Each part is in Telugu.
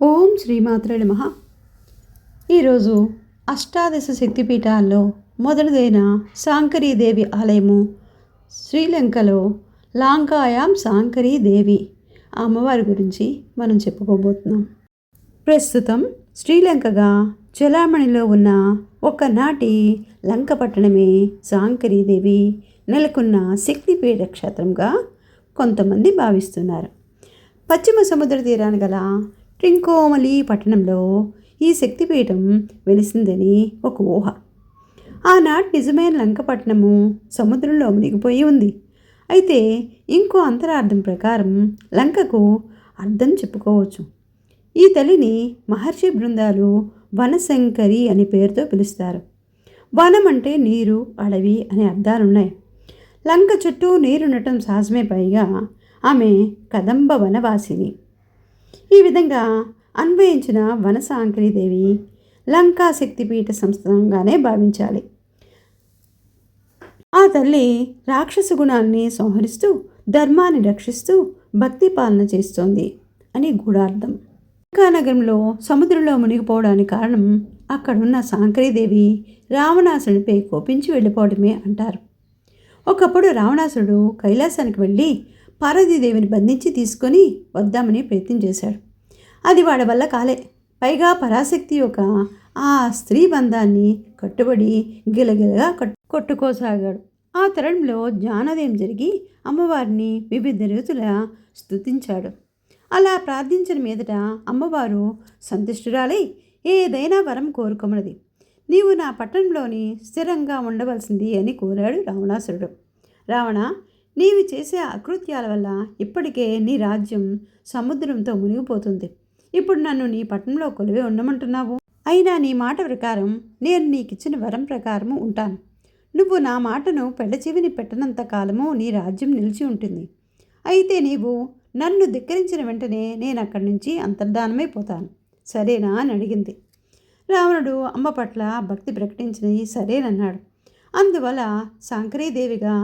ఓం శ్రీమాత్రే నమ. ఈరోజు అష్టాదశ శక్తిపీఠాల్లో మొదటిదైన సాంకరీదేవి ఆలయము శ్రీలంకలో లాంకాయాం సాంకరీదేవి ఆ అమ్మవారి గురించి మనం చెప్పుకోబోతున్నాం. ప్రస్తుతం శ్రీలంకగా చెలామణిలో ఉన్న ఒకనాటి లంక పట్టణమే శాంకరీదేవి నెలకొన్న శక్తిపీఠ క్షేత్రంగా కొంతమంది భావిస్తున్నారు. పశ్చిమ సముద్ర తీరాన గల ట్రింకోమలి పట్టణంలో ఈ శక్తిపీఠం వెలిసిందని ఒక ఊహ. ఆనాటి నిజమైన లంకపట్నము సముద్రంలో మునిగిపోయి ఉంది. అయితే ఇంకో అంతరార్థం ప్రకారం లంకకు అర్థం చెప్పుకోవచ్చు. ఈ తల్లిని మహర్షి బృందాలు వనశంకరి అనే పేరుతో పిలుస్తారు. వనం అంటే నీరు అడవి అనే అర్థాలున్నాయి. లంక చుట్టూ నీరుండటం సహజమే పైగా ఆమె కదంబ వనవాసిని. ఈ విధంగా అన్వయించిన వనసాంకరీదేవి లంకా శక్తిపీఠ సంస్థంగానే భావించాలి. ఆ తల్లి రాక్షస గుణాన్ని సంహరిస్తూ ధర్మాన్ని రక్షిస్తూ భక్తి పాలన చేస్తోంది అని గూఢార్థం. నగరంలో సముద్రంలో మునిగిపోవడానికి కారణం అక్కడున్న సాంకరీదేవి రావణాసుడిపై కోపించి వెళ్ళిపోవడమే అంటారు. ఒకప్పుడు రావణాసుడు కైలాసానికి వెళ్ళి పార్వతీదేవిని బంధించి తీసుకొని వద్దామని ప్రయత్నం చేశాడు. అది వాడి వల్ల కాలే. పైగా పరాశక్తి యొక్క ఆ స్త్రీ బంధాన్ని కట్టుబడి గిలగిలగా కొట్టుకోసాగాడు. ఆ తరుణంలో జ్ఞానోదయం జరిగి అమ్మవారిని వివిధ రీతుల స్తుతించాడు. అలా ప్రార్థించిన మీదట అమ్మవారు సంతుష్టురాలై ఏదైనా వరం కోరుకున్నది నీవు నా పట్టణంలోని స్థిరంగా ఉండవలసింది అని కోరాడు రావణాసురుడు. రావణ నీవు చేసే అకృత్యాల వల్ల ఇప్పటికే నీ రాజ్యం సముద్రంతో మునిగిపోతుంది. ఇప్పుడు నన్ను నీ పట్టణంలో కొలివే ఉండమంటున్నావు. అయినా నీ మాట ప్రకారం నేను నీకిచ్చిన వరం ప్రకారము ఉంటాను. నువ్వు నా మాటను పెడచెవిని పెట్టనంత కాలము నీ రాజ్యం నిలిచి ఉంటుంది. అయితే నీవు నన్ను ధిక్కరించిన వెంటనే నేను అక్కడి నుంచి అంతర్ధానమైపోతాను సరేనా అని అడిగింది. రావణుడు అమ్మ పట్ల భక్తి ప్రకటించినది సరేనన్నాడు. అందువల్ల శంకరీదేవిగా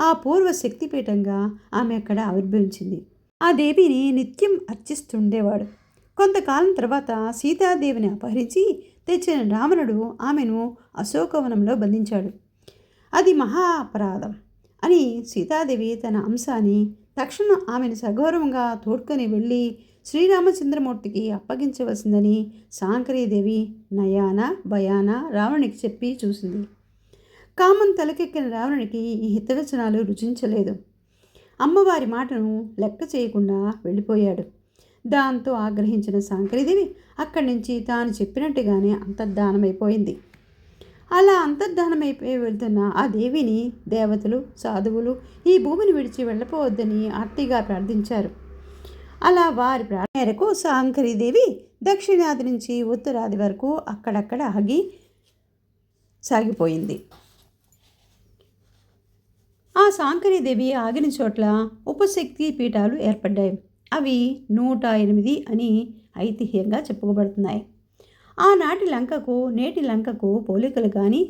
ఆ పూర్వ శక్తిపీఠంగా ఆమె అక్కడ ఆవిర్భవించింది. ఆ దేవిని నిత్యం అర్చిస్తుండేవాడు. కొంతకాలం తర్వాత సీతాదేవిని అపహరించి తెచ్చిన రావణుడు ఆమెను అశోకవనంలో బంధించాడు. అది మహా అపరాధం అని సీతాదేవి తన అంశాన్ని తక్షణం ఆమెను సగౌరవంగా తోడ్కొని వెళ్ళి శ్రీరామచంద్రమూర్తికి అప్పగించవలసిందని సాంకరీదేవి నయాన భయాన రావణికి చెప్పి చూసింది. కామం తలకెక్కిన రావణునికి ఈ హితవచనాలు రుచించలేదు. అమ్మవారి మాటను లెక్క చేయకుండా వెళ్ళిపోయాడు. దాంతో ఆగ్రహించిన సాంకరీదేవి అక్కడి నుంచి తాను చెప్పినట్టుగానే అంతర్ధానమైపోయింది. అలా అంతర్ధానమైపోయి వెళ్తున్న ఆ దేవిని దేవతలు సాధువులు ఈ భూమిని విడిచి వెళ్ళపోవద్దని ఆర్తిగా ప్రార్థించారు. అలా వారి ప్రార్థన మేరకు సాంకరీదేవి దక్షిణాది నుంచి ఉత్తరాది వరకు అక్కడక్కడ ఆగి సాగిపోయింది. ఆ సాంకరీదేవి ఆగిన చోట్ల ఉపశక్తి పీఠాలు ఏర్పడ్డాయి. అవి నూట ఎనిమిది అని ఐతిహ్యంగా చెప్పుకోబడుతున్నాయి. ఆనాటి లంకకు నేటి లంకకు పోలికలు కానీ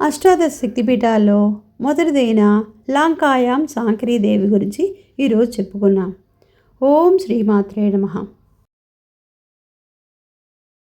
అష్టాదశ శక్తిపీఠాల్లో మొదటిదైన లాంకాయాం సాంకరీదేవి గురించి ఈరోజు చెప్పుకున్నాం. ఓం శ్రీమాత్రే నమ.